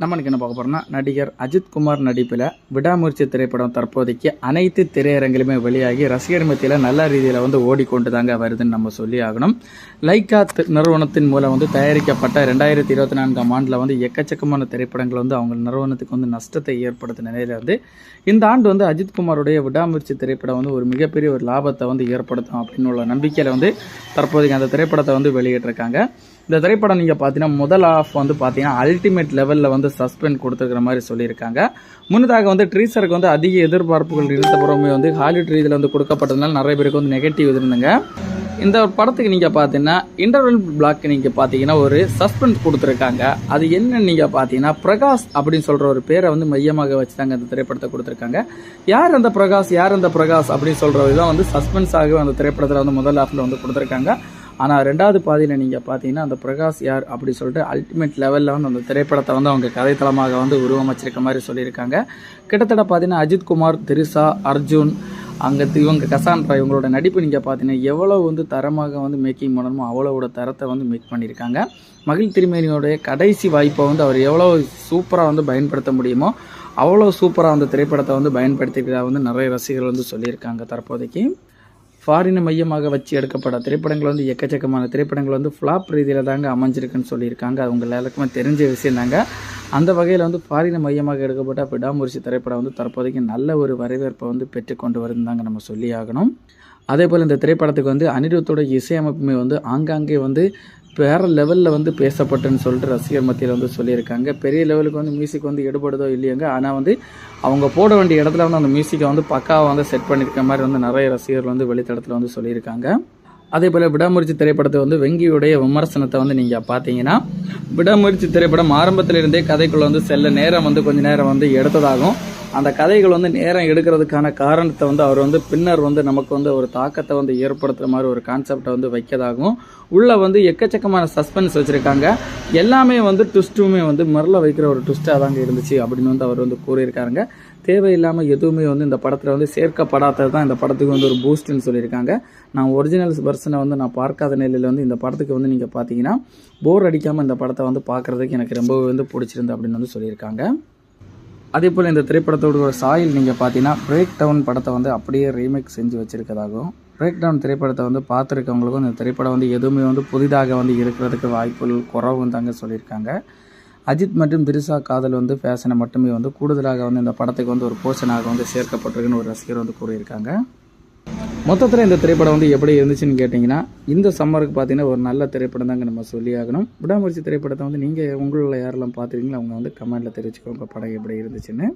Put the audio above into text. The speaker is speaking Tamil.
நம்ம இன்னைக்கு என்ன பார்க்க போகிறோம்னா நடிகர் அஜித் குமார் நடிப்பில் விடாமுயற்சி திரைப்படம் தற்போதைக்கு அனைத்து திரையரங்கிலுமே வெளியாகி ரசிகர் மத்தியில் நல்ல ரீதியில் வந்து ஓடிக்கொண்டு தாங்க வருதுன்னு நம்ம சொல்லி ஆகணும். லைக்கா நிறுவனத்தின் மூலம் வந்து தயாரிக்கப்பட்ட ரெண்டாயிரத்தி இருபத்தி நான்காம் ஆண்டில் வந்து எக்கச்சக்கமான திரைப்படங்கள் வந்து அவங்க நிறுவனத்துக்கு வந்து நஷ்டத்தை ஏற்படுத்தின நிலையில் வந்து இந்த ஆண்டு வந்து அஜித் குமாருடைய விடாமுயற்சி திரைப்படம் வந்து ஒரு மிகப்பெரிய ஒரு லாபத்தை வந்து ஏற்படுத்தும் அப்படின்னு உள்ள நம்பிக்கையில் வந்து தற்போதைக்கு அந்த திரைப்படத்தை வந்து வெளியிட்டிருக்காங்க. இந்த திரைப்படம் நீங்கள் பார்த்தீங்கன்னா முதல் ஆஃப் வந்து பார்த்தீங்கன்னா அல்டிமேட் லெவலில் வந்து சஸ்பெண்ட் கொடுத்துருக்கிற மாதிரி சொல்லியிருக்காங்க. முன்னதாக வந்து ட்ரீசருக்கு வந்து அதிக எதிர்பார்ப்புகள் இருந்தபுறமே வந்து ஹாலிவுட் ரீதியில் வந்து கொடுக்கப்பட்டதுனால நிறைய பேருக்கு வந்து நெகட்டிவ் இருந்துங்க இந்த படத்துக்கு நீங்கள் பார்த்தீங்கன்னா இன்டர்வல் பிளாக் நீங்கள் பார்த்தீங்கன்னா ஒரு சஸ்பென்ஸ் கொடுத்துருக்காங்க. அது என்ன நீங்கள் பார்த்தீங்கன்னா பிரகாஷ் அப்படின்னு சொல்கிற ஒரு பேரை வந்து மையமாக வச்சு தாங்க அந்த திரைப்படத்தை கொடுத்துருக்காங்க. யார் அந்த பிரகாஷ்? யார் அந்த பிரகாஷ் அப்படின்னு சொல்கிறது தான் வந்து சஸ்பென்ஸாகவே அந்த திரைப்படத்தில் வந்து முதல் ஆஃபில் வந்து கொடுத்துருக்காங்க. ஆனால் ரெண்டாவது பாதியில் நீங்கள் பார்த்தீங்கன்னா அந்த பிரகாஷ் யார் அப்படி சொல்லிட்டு அல்டிமேட் லெவலில் வந்து அந்த திரைப்படத்தை வந்து அவங்க கதைத்தளமாக வந்து உருவமைச்சிருக்க மாதிரி சொல்லியிருக்காங்க. கிட்டத்தட்ட பார்த்தீங்கன்னா அஜித் குமார் திரிசா அர்ஜுன் அங்கே இவங்க கசான்ரா இவங்களோட நடிப்பு நீங்கள் பார்த்தீங்கன்னா எவ்வளோ வந்து தரமாக வந்து மேக்கிங் பண்ணணுமோ அவ்வளோவோட தரத்தை வந்து மேக் பண்ணியிருக்காங்க. மகிழ் திருமேனியோடைய கடைசி வாய்ப்பை வந்து அவர் எவ்வளோ சூப்பராக வந்து பயன்படுத்த முடியுமோ அவ்வளோ சூப்பராக அந்த திரைப்படத்தை வந்து பயன்படுத்திக்கிறதா வந்து நிறைய ரசிகர்கள் வந்து சொல்லியிருக்காங்க தற்போதைக்கு. ஃபாரினை மையமாக வச்சு எடுக்கப்பட்ட திரைப்படங்கள் வந்து எக்கச்சக்கமான திரைப்படங்கள் வந்து ஃப்ளாப் ரீதியில் தாங்க அமைஞ்சிருக்குன்னு சொல்லியிருக்காங்க. அவங்க எல்லாருக்குமே தெரிஞ்ச விஷயம் தாங்க. அந்த வகையில் வந்து ஃபாரினை மையமாக எடுக்கப்பட்ட பிடாமுரிசி திரைப்படம் வந்து தற்போதைக்கு நல்ல ஒரு வரவேற்பை வந்து பெற்றுக்கொண்டு வருதுன்னு தாங்க நம்ம சொல்லி ஆகணும் அதே போல் இந்த திரைப்படத்துக்கு வந்து அனிருத்தோட இசையமைப்புமே வந்து ஆங்காங்கே வந்து வேறு லெவலில் வந்து பேசப்பட்டுன்னு சொல்லிட்டு ரசிகர் மத்தியில் வந்து சொல்லியிருக்காங்க. பெரிய லெவலுக்கு வந்து மியூசிக் வந்து எடுபடுதோ இல்லையாங்க. ஆனால் வந்து அவங்க போட வேண்டிய இடத்துல வந்து அந்த மியூசிக்கை வந்து பக்காவாக வந்து செட் பண்ணியிருக்க மாதிரி வந்து நிறைய ரசிகர்கள் வந்து வெளித்தடத்தில் வந்து சொல்லியிருக்காங்க. அதே போல் விடாமுயற்சி திரைப்படத்தை வந்து வெங்கியுடைய விமர்சனத்தை வந்து நீங்கள் பார்த்தீங்கன்னா விடாமுயற்சி திரைப்படம் ஆரம்பத்திலிருந்தே கதைக்குள்ளே வந்து செல்ல நேரம் வந்து கொஞ்சம் நேரம் வந்து எடுத்ததாகும். அந்த கதைகள் வந்து நேரம் எடுக்கிறதுக்கான காரணத்தை வந்து அவர் வந்து பின்னர் வந்து நமக்கு வந்து ஒரு தாக்கத்தை வந்து ஏற்படுத்துகிற மாதிரி ஒரு கான்செப்டை வந்து வைக்கதாகும் உள்ளே வந்து எக்கச்சக்கமான சஸ்பென்ஸ் வச்சுருக்காங்க. எல்லாமே வந்து ட்விஸ்ட்டுமே வந்து மரல வைக்கிற ஒரு ட்விஸ்ட்டாக தாங்க இருந்துச்சு அப்படின்னு வந்து அவர் வந்து கூறியிருக்காருங்க. தேவையில்லாமல் எதுவுமே வந்து இந்த படத்தில் வந்து சேர்க்கப்படாதது தான் இந்த படத்துக்கு வந்து ஒரு பூஸ்ட்னு சொல்லியிருக்காங்க. நான் ஒரிஜினல் வெர்ஷனை வந்து நான் பார்க்காத நிலையில் வந்து இந்த படத்துக்கு வந்து நீங்கள் பார்த்தீங்கன்னா போர் அடிக்காமல் இந்த படத்தை வந்து பார்க்குறதுக்கு எனக்கு ரொம்பவே வந்து பிடிச்சிருந்து அப்படின்னு வந்து சொல்லியிருக்காங்க. அதே போல் இந்த திரைப்படத்தோட ஒரு சாயில் நீங்கள் பார்த்தீங்கன்னா பிரேக் டவுன் படத்தை வந்து அப்படியே ரீமேக் செஞ்சு வச்சுருக்கதாகவும் பிரேக் டவுன் திரைப்படத்தை வந்து பார்த்துருக்கவங்களுக்கும் இந்த திரைப்படம் வந்து எதுவுமே வந்து புதிதாக வந்து இருக்கிறதுக்கு வாய்ப்புகள் குறவும் தாங்க சொல்லியிருக்காங்க. அஜித் மற்றும் திரிசா காதல் வந்து ஃபேஷனை மட்டுமே வந்து கூடுதலாக வந்து இந்த படத்துக்கு வந்து ஒரு போர்ஷனாக வந்து சேர்க்கப்பட்டிருக்குன்னு ஒரு ரசிகர் வந்து கூறியிருக்காங்க. மொத்தத்தில் இந்த திரைப்படம் வந்து எப்படி இருந்துச்சுன்னு கேட்டிங்கன்னா இந்த சம்மருக்கு பார்த்தீங்கன்னா ஒரு நல்ல திரைப்படம் தாங்க நம்ம சொல்லி ஆகணும் விடாமுயற்சி திரைப்படத்தை வந்து நீங்கள் உங்களில் யாரெல்லாம் பார்த்துருக்கீங்களோ அவங்க வந்து கமெண்ட்டில் தெரிவிச்சுக்கோங்க படம் எப்படி இருந்துச்சுன்னு.